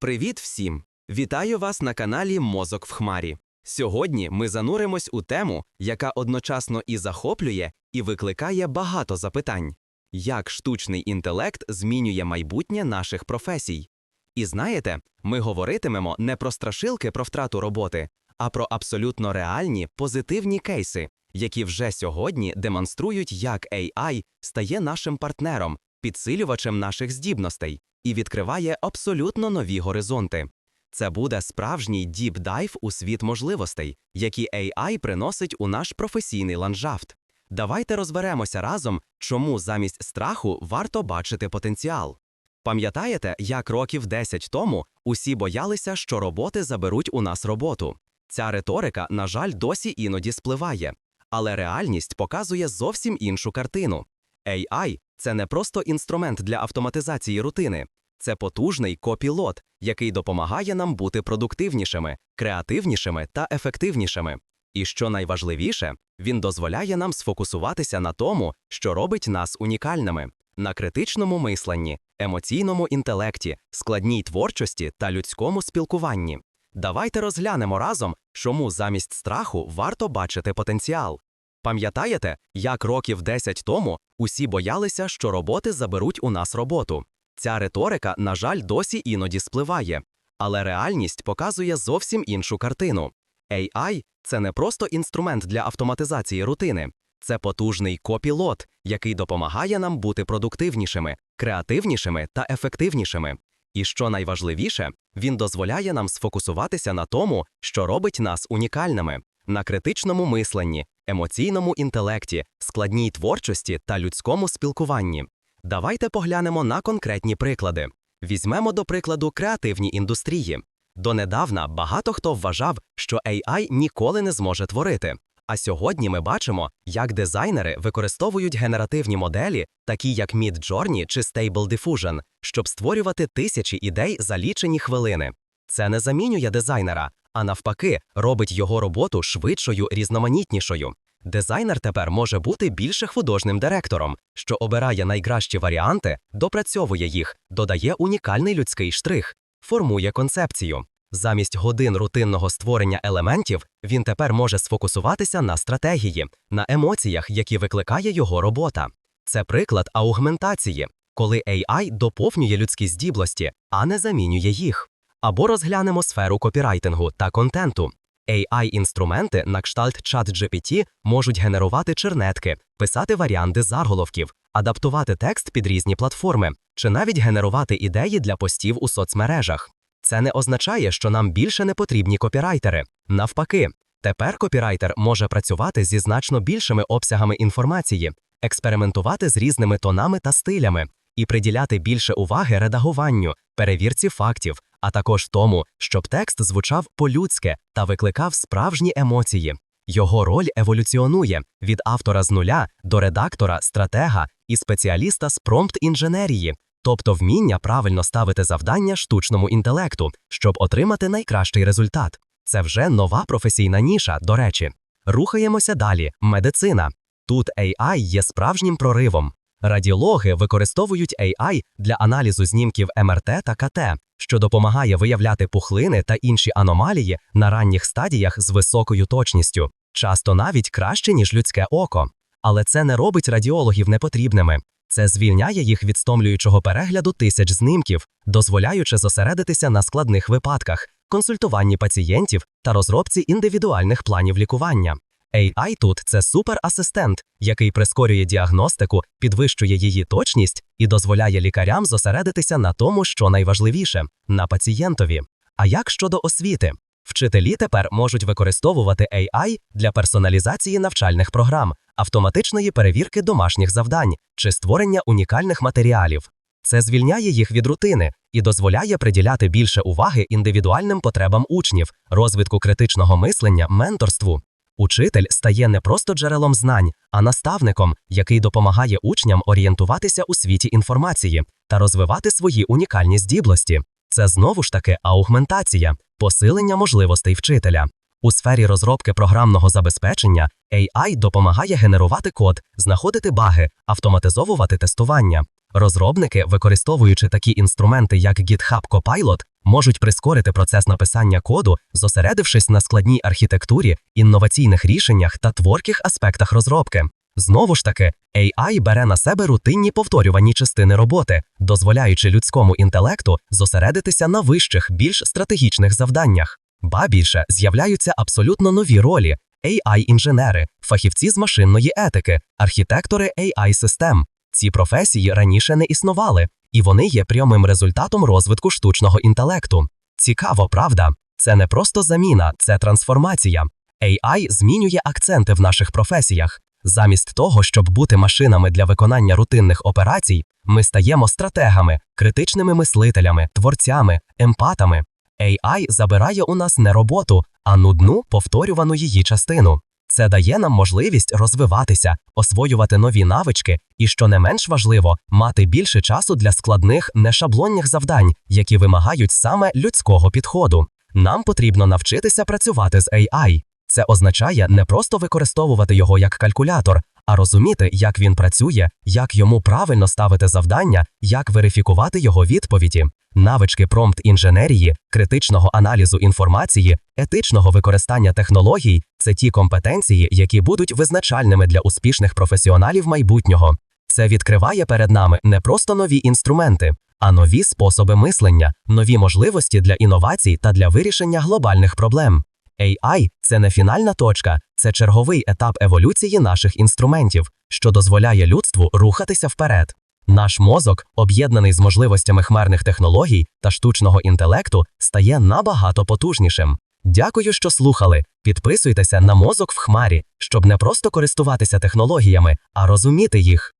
Привіт всім! Вітаю вас на каналі Мозок в Хмарі. Сьогодні ми зануримось у тему, яка одночасно і захоплює, і викликає багато запитань: як штучний інтелект змінює майбутнє наших професій. І знаєте, ми говоритимемо не про страшилки про втрату роботи, а про абсолютно реальні позитивні кейси, які вже сьогодні демонструють, як AI стає нашим партнером, підсилювачем наших здібностей і відкриває абсолютно нові горизонти. Це буде справжній діп-дайв у світ можливостей, які AI приносить у наш професійний ландшафт. Давайте розберемося разом, чому замість страху варто бачити потенціал. Пам'ятаєте, як років 10 тому усі боялися, що роботи заберуть у нас роботу? Ця риторика, на жаль, досі іноді спливає, але реальність показує зовсім іншу картину. AI – це не просто інструмент для автоматизації рутини, це потужний копілот, який допомагає нам бути продуктивнішими, креативнішими та ефективнішими. І що найважливіше, він дозволяє нам сфокусуватися на тому, що робить нас унікальними, на критичному мисленні, емоційному інтелекті, складній творчості та людському спілкуванні. Давайте розглянемо разом, чому замість страху варто бачити потенціал. Пам'ятаєте, як років 10 тому усі боялися, що роботи заберуть у нас роботу? Ця риторика, на жаль, досі іноді спливає, але реальність показує зовсім іншу картину. AI – це не просто інструмент для автоматизації рутини, це потужний копілот, який допомагає нам бути продуктивнішими, креативнішими та ефективнішими. І що найважливіше, він дозволяє нам сфокусуватися на тому, що робить нас унікальними, на критичному мисленні, емоційному інтелекті, складній творчості та людському спілкуванні. Давайте поглянемо на конкретні приклади. Візьмемо до прикладу креативні індустрії. Донедавна багато хто вважав, що AI ніколи не зможе творити. А сьогодні ми бачимо, як дизайнери використовують генеративні моделі, такі як Midjourney чи Stable Diffusion, щоб створювати тисячі ідей за лічені хвилини. Це не замінює дизайнера, а навпаки, робить його роботу швидшою, різноманітнішою. Дизайнер тепер може бути більше художнім директором, що обирає найкращі варіанти, допрацьовує їх, додає унікальний людський штрих, формує концепцію. Замість годин рутинного створення елементів він тепер може сфокусуватися на стратегії, на емоціях, які викликає його робота. Це приклад аугментації, коли AI доповнює людські здібності, а не замінює їх. Або розглянемо сферу копірайтингу та контенту. AI-інструменти на кшталт ChatGPT можуть генерувати чернетки, писати варіанти заголовків, адаптувати текст під різні платформи чи навіть генерувати ідеї для постів у соцмережах. Це не означає, що нам більше не потрібні копірайтери. Навпаки, тепер копірайтер може працювати зі значно більшими обсягами інформації, експериментувати з різними тонами та стилями і приділяти більше уваги редагуванню, перевірці фактів, а також тому, щоб текст звучав по-людськи та викликав справжні емоції. Його роль еволюціонує від автора з нуля до редактора, стратега і спеціаліста з промпт-інженерії, тобто вміння правильно ставити завдання штучному інтелекту, щоб отримати найкращий результат. Це вже нова професійна ніша, до речі. Рухаємося далі. Медицина. Тут AI є справжнім проривом. Радіологи використовують AI для аналізу знімків МРТ та КТ, що допомагає виявляти пухлини та інші аномалії на ранніх стадіях з високою точністю, часто навіть краще, ніж людське око. Але це не робить радіологів непотрібними. Це звільняє їх від стомлюючого перегляду тисяч знімків, дозволяючи зосередитися на складних випадках, консультуванні пацієнтів та розробці індивідуальних планів лікування. AI тут це суперасистент, який прискорює діагностику, підвищує її точність і дозволяє лікарям зосередитися на тому, що найважливіше на пацієнтові. А як щодо освіти? Вчителі тепер можуть використовувати AI для персоналізації навчальних програм, автоматичної перевірки домашніх завдань чи створення унікальних матеріалів. Це звільняє їх від рутини і дозволяє приділяти більше уваги індивідуальним потребам учнів, розвитку критичного мислення, менторству. Учитель стає не просто джерелом знань, а наставником, який допомагає учням орієнтуватися у світі інформації та розвивати свої унікальні здібності. Це знову ж таки аугментація, посилення можливостей вчителя. У сфері розробки програмного забезпечення AI допомагає генерувати код, знаходити баги, автоматизовувати тестування. Розробники, використовуючи такі інструменти, як GitHub Copilot, можуть прискорити процес написання коду, зосередившись на складній архітектурі, інноваційних рішеннях та творких аспектах розробки. Знову ж таки, AI бере на себе рутинні повторювані частини роботи, дозволяючи людському інтелекту зосередитися на вищих, більш стратегічних завданнях. Ба більше з'являються абсолютно нові ролі: AI-інженери, фахівці з машинної етики, архітектори AI-систем. Ці професії раніше не існували, і вони є прямим результатом розвитку штучного інтелекту. Цікаво, правда? Це не просто заміна, це трансформація. AI змінює акценти в наших професіях. Замість того, щоб бути машинами для виконання рутинних операцій, ми стаємо стратегами, критичними мислителями, творцями, емпатами. AI забирає у нас не роботу, а нудну повторювану її частину. Це дає нам можливість розвиватися, освоювати нові навички і, що не менш важливо, мати більше часу для складних нешаблонних завдань, які вимагають саме людського підходу. Нам потрібно навчитися працювати з AI. Це означає не просто використовувати його як калькулятор, а розуміти, як він працює, як йому правильно ставити завдання, як верифікувати його відповіді. Навички промпт інженерії, критичного аналізу інформації, етичного використання технологій це ті компетенції, які будуть визначальними для успішних професіоналів майбутнього. Це відкриває перед нами не просто нові інструменти, а нові способи мислення, нові можливості для інновацій та для вирішення глобальних проблем. AI – це не фінальна точка, це черговий етап еволюції наших інструментів, що дозволяє людству рухатися вперед. Наш мозок, об'єднаний з можливостями хмарних технологій та штучного інтелекту, стає набагато потужнішим. Дякую, що слухали. Підписуйтеся на мозок в хмарі, щоб не просто користуватися технологіями, а розуміти їх.